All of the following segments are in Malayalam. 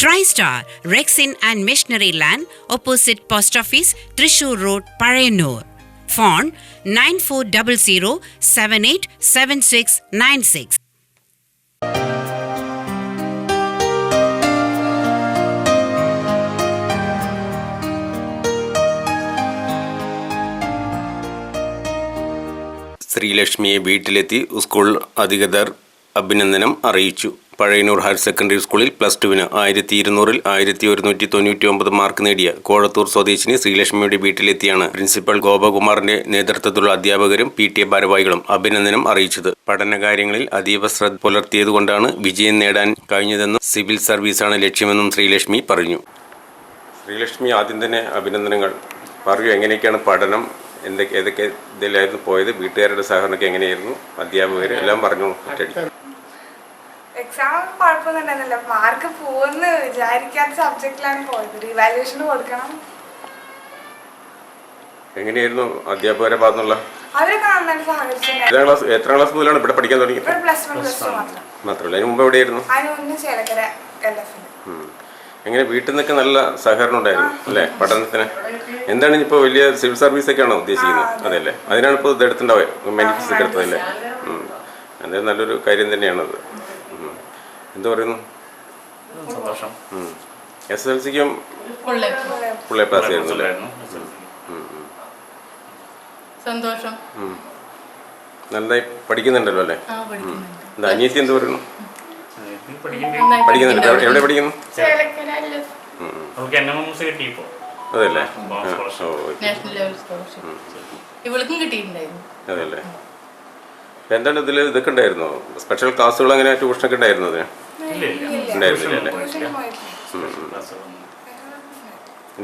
TriStar, Rexin and Missionary Land, opposite Post Office, Trishur Road, Payanur. Phone 9400 787696. ശ്രീലക്ഷ്മിയെ വീട്ടിലെത്തി സ്കൂൾ അധികൃതർ അഭിനന്ദനം അറിയിച്ചു പഴയന്നൂർ ഹയർ സെക്കൻഡറി സ്കൂളിൽ പ്ലസ് ടുവിന് ആയിരത്തി ഇരുന്നൂറിൽ ആയിരത്തി ഒരുന്നൂറ്റി തൊണ്ണൂറ്റി ഒമ്പത് മാർക്ക് നേടിയ കോഴത്തൂർ സ്വദേശിനി ശ്രീലക്ഷ്മിയുടെ വീട്ടിലെത്തിയാണ് പ്രിൻസിപ്പൽ ഗോപകുമാറിന്റെ നേതൃത്വത്തിലുള്ള അധ്യാപകരും പി ടി എ ഭാരവാഹികളും അഭിനന്ദനം അറിയിച്ചത്. പഠനകാര്യങ്ങളിൽ അതീവ ശ്രദ്ധ പുലർത്തിയതുകൊണ്ടാണ് വിജയം നേടാൻ കഴിഞ്ഞതെന്നും സിവിൽ സർവീസാണ് ലക്ഷ്യമെന്നും ശ്രീലക്ഷ്മി പറഞ്ഞു. ശ്രീലക്ഷ്മി ആദ്യം തന്നെ അഭിനന്ദനങ്ങൾ. പറയൂ എങ്ങനെയൊക്കെയാണ് പഠനം? എന്തൊക്കെ ഏതൊക്കെ ഇതിലായിരുന്നു പോയത്? വീട്ടുകാരുടെ സഹകരണമൊക്കെ എങ്ങനെയായിരുന്നു? അധ്യാപകർ എല്ലാം പറഞ്ഞു. ഒറ്റയടിക്ക്. എക്സാം കുഴപ്പമൊന്നും ഉണ്ടായിരുന്നില്ല മാർക്ക് പോകുമെന്ന് വിചാരിക്കാത്ത സബ്ജക്റ്റിലാണ് പോയത്. റിവാലുവേഷൻ കൊടുക്കണം. എങ്ങനെയായിരുന്നു അധ്യാപകരെ ഭാഗത്തുള്ള? അവരൊക്കെ നന്നായിട്ട് സഹകരിച്ചിട്ടുണ്ടായിരുന്നു എത്രാം ക്ലാസ് എത്രാം ക്ലാസ് മുതലാണ് ഇവിടെ പഠിക്കാൻ തുടങ്ങിയത്? ഇവിടെ പ്ലസ് വൺ പ്ലസ് ടു മാത്രം. മാത്രമല്ല? അതിന് മുമ്പ് എവിടെയായിരുന്നു? അതിന് മുന്നേ ചേലക്കര എൽ എഫിന് ഉം. എങ്ങനെ വീട്ടിൽ നിന്നൊക്കെ നല്ല സഹകരണം ഉണ്ടായിരുന്നു അല്ലേ? പഠനത്തിന്? എന്താണ് ഇപ്പോൾ വലിയ സിവിൽ സർവീസ് ഒക്കെ ആണോ ഉദ്ദേശിക്കുന്നത് അതല്ലേ അതിനാണ് ഇപ്പോൾ ഇത് എടുത്തിട്ടുണ്ടാവുക? മാനിഫെസ്റ്റ് ഒക്കെ എടുത്തതല്ലേ? ഉം. എന്തായാലും നല്ലൊരു കാര്യം തന്നെയാണത്. എന്ത് പറയുന്നു? സന്തോഷം. എസ് എൽ സിക്കും ഫുള്ള് ഫുൾ എ പാസ് ആയിരുന്നു അല്ലേ സന്തോഷം. നന്നായി പഠിക്കുന്നുണ്ടല്ലോ അല്ലേ? ആ പഠിക്കുന്നുണ്ട്. എന്താ അനിയത്തി എന്ത് പറയുന്നു? പഠിക്കുന്നുണ്ട്. എവിടെ- പഠിക്കുന്നു? അതല്ലേ അതല്ലേ എന്താണ് ഇതിൽ ഇതൊക്കെ ഉണ്ടായിരുന്നോ? സ്പെഷ്യൽ ക്ലാസ്സുകൾ അങ്ങനെ ട്യൂഷനൊക്കെ ഉണ്ടായിരുന്നു അതിന്? ഉണ്ടായിരുന്നില്ല ട്യൂഷന്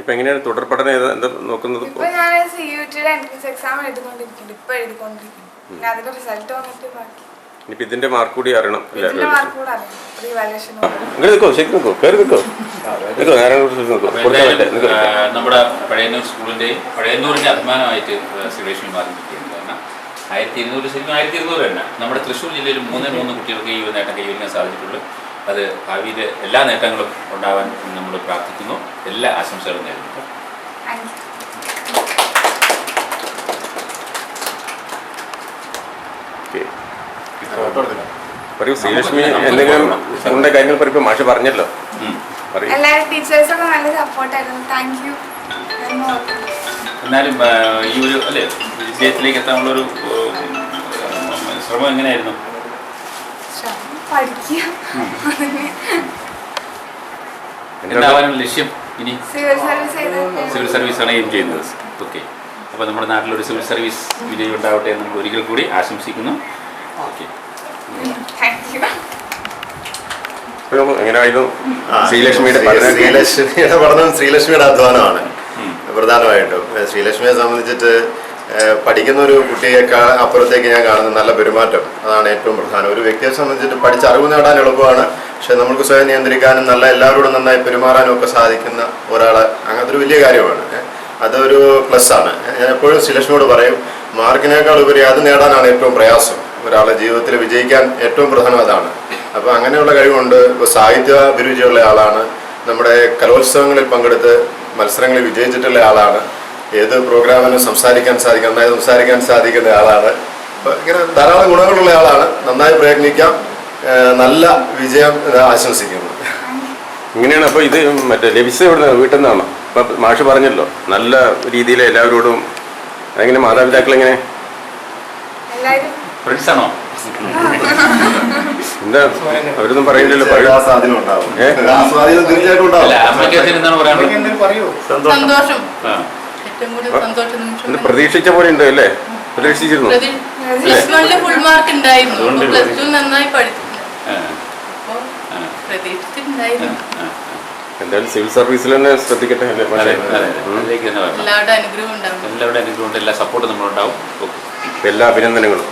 എങ്ങനെയാണ് തുടർ പഠനം എന്താ നോക്കുന്നത്? ഇതിന്റെ മാർക്ക് കൂടി അറിയണം ഇതിന്റെ മാർക്ക് കൂടെ റിവാലുവേഷൻ ഇങ്ങനെ നിൽക്കോ ശരി നിൽക്കോ കയറി നിൽക്കോ നിൽക്കോ നേരം നിൽക്കോ കൊടുക്കാൻ പറ്റേ നിൽക്കോ ആ, നമ്മുടെ പഴയന്നൂർ സ്കൂളിന്റെ പഴയന്നൂരിന്റെ അഭിമാനമായിട്ട് ശ്രീലക്ഷ്മി മാറി ആയിരത്തി ഇരുന്നൂറ് ശരിക്കും ആയിരത്തി ഇരുന്നൂറ് തന്നെ. നമ്മുടെ തൃശ്ശൂർ ജില്ലയിൽ മൂന്നേ മൂന്ന് കുട്ടികൾക്ക് ഈ ഒരു നേട്ടം കൈവരിക്കാൻ സാധിച്ചിട്ടുള്ളൂ അത് ഭാവിയിൽ എല്ലാ നേട്ടങ്ങളും ഉണ്ടാവാൻ നമ്മൾ പ്രാർത്ഥിക്കുന്നു. എല്ലാ ആശംസകളും നേരുന്നു. ഓക്കെ. പറയൂ ശ്രീലക്ഷ്മി എന്തെങ്കിലും സ്കൂളിന്റെ കാര്യങ്ങൾ പറയുമ്പോൾ മാഷ് പറഞ്ഞല്ലോ. ഉം. പറയൂ. എല്ലാവരും ടീച്ചേഴ്സൊക്കെ നല്ല സപ്പോർട്ടായിരുന്നു. താങ്ക് യു എന്ന് എന്നാലും ഈ ഒരു അല്ലേ വിജയത്തിലേക്ക് എത്താനുള്ള ഒരു ശ്രമം എങ്ങനെയായിരുന്നു? പഠിക്കുക. ലക്ഷ്യം? ഇനി? സിവിൽ സർവീസ് ആണ് സിവിൽ സർവീസാണ് എയിം ചെയ്യുന്നത്. ഓക്കെ അപ്പോൾ നമ്മുടെ നാട്ടിലൊരു സിവിൽ സർവീസ് വിജയം ഉണ്ടാവട്ടെ എന്ന് നമുക്ക് ഒരിക്കൽ കൂടി ആശംസിക്കുന്നു. ഓക്കെ ശ്രീലക്ഷ്മിയുടെ ശ്രീലക്ഷ്മിയുടെ പഠനം ശ്രീലക്ഷ്മിയുടെ അധ്വാനമാണ്. പ്രധാനമായിട്ടും. ശ്രീലക്ഷ്മിയെ സംബന്ധിച്ചിട്ട് പഠിക്കുന്ന ഒരു കുട്ടിയേക്കാൾ അപ്പുറത്തേക്ക് ഞാൻ കാണുന്ന നല്ല പെരുമാറ്റം. അതാണ് ഏറ്റവും പ്രധാനം. ഒരു വ്യക്തിയെ സംബന്ധിച്ചിട്ട് പഠിച്ച് അറിവ് നേടാൻ എളുപ്പമാണ്. പക്ഷെ നമുക്ക് സ്വയം നിയന്ത്രിക്കാനും നല്ല എല്ലാവരോടും നന്നായി പെരുമാറാനും ഒക്കെ സാധിക്കുന്ന ഒരാളെ അങ്ങനത്തെ ഒരു വലിയ കാര്യമാണ്. അതൊരു പ്ലസ് ആണ്. ഞാൻ എപ്പോഴും ശ്രീലക്ഷ്മിയോട് പറയും മാർക്കിനേക്കാൾ ഉപരി അത് നേടാനാണ് ഏറ്റവും പ്രയാസം. ഒരാളെ ജീവിതത്തിൽ വിജയിക്കാൻ ഏറ്റവും പ്രധാനം അതാണ്. അപ്പോൾ അങ്ങനെയുള്ള കഴിവുണ്ട്. ഇപ്പോൾ സാഹിത്യ അഭിരുചിയുള്ള ആളാണ്. നമ്മുടെ കലോത്സവങ്ങളിൽ പങ്കെടുത്ത് മത്സരങ്ങളിൽ വിജയിച്ചിട്ടുള്ള ആളാണ്. ഏത് പ്രോഗ്രാമിനും സംസാരിക്കാൻ സാധിക്കും നന്നായി സംസാരിക്കാൻ സാധിക്കുന്ന ആളാണ്. അപ്പോൾ ഇങ്ങനെ ധാരാളം ഗുണങ്ങളുള്ള ആളാണ്. നന്നായി പ്രയത്നിക്കാം. നല്ല വിജയം ആശംസിക്കുന്നു. ഇങ്ങനെയാണ്. അപ്പോൾ ഇത് മറ്റേ ലഭിച്ച ഇവിടെ വീട്ടിൽ നിന്നാണോ? അപ്പം മാഷ് പറഞ്ഞല്ലോ നല്ല രീതിയിൽ എല്ലാവരോടും എങ്ങനെ മാതാപിതാക്കൾ എങ്ങനെ? എല്ലാവരും ഫ്രണ്ട്സ് ആണോ? എന്താ? അവരൊന്നും പറയില്ലല്ലോ സ്വാധീനം തീർച്ചയായിട്ടും സന്തോഷം. ആ. ഏറ്റവും കൂടുതൽ സന്തോഷ നിമിഷം പ്രതീക്ഷിച്ച പോലെ ഉണ്ടോ അല്ലേ? പ്രതീക്ഷിച്ചിരുന്നു. പ്ലസ് വണ്ണിൽ ഫുൾ മാർക്ക് ഉണ്ടായിരുന്നു. പ്ലസ് ടു നന്നായി പഠിച്ചു പ്രതീക്ഷിച്ചിട്ടുണ്ടായിരുന്നു. എന്തായാലും സിവിൽ സർവീസിൽ തന്നെ ശ്രദ്ധിക്കട്ടെ എല്ലാവരുടെ അനുഗ്രഹം ഉണ്ടാവും. എല്ലാവരുടെ അനുഗ്രഹമുണ്ട് എല്ലാ സപ്പോർട്ടും നമ്മളുണ്ടാവും. എല്ലാ അഭിനന്ദനങ്ങളും.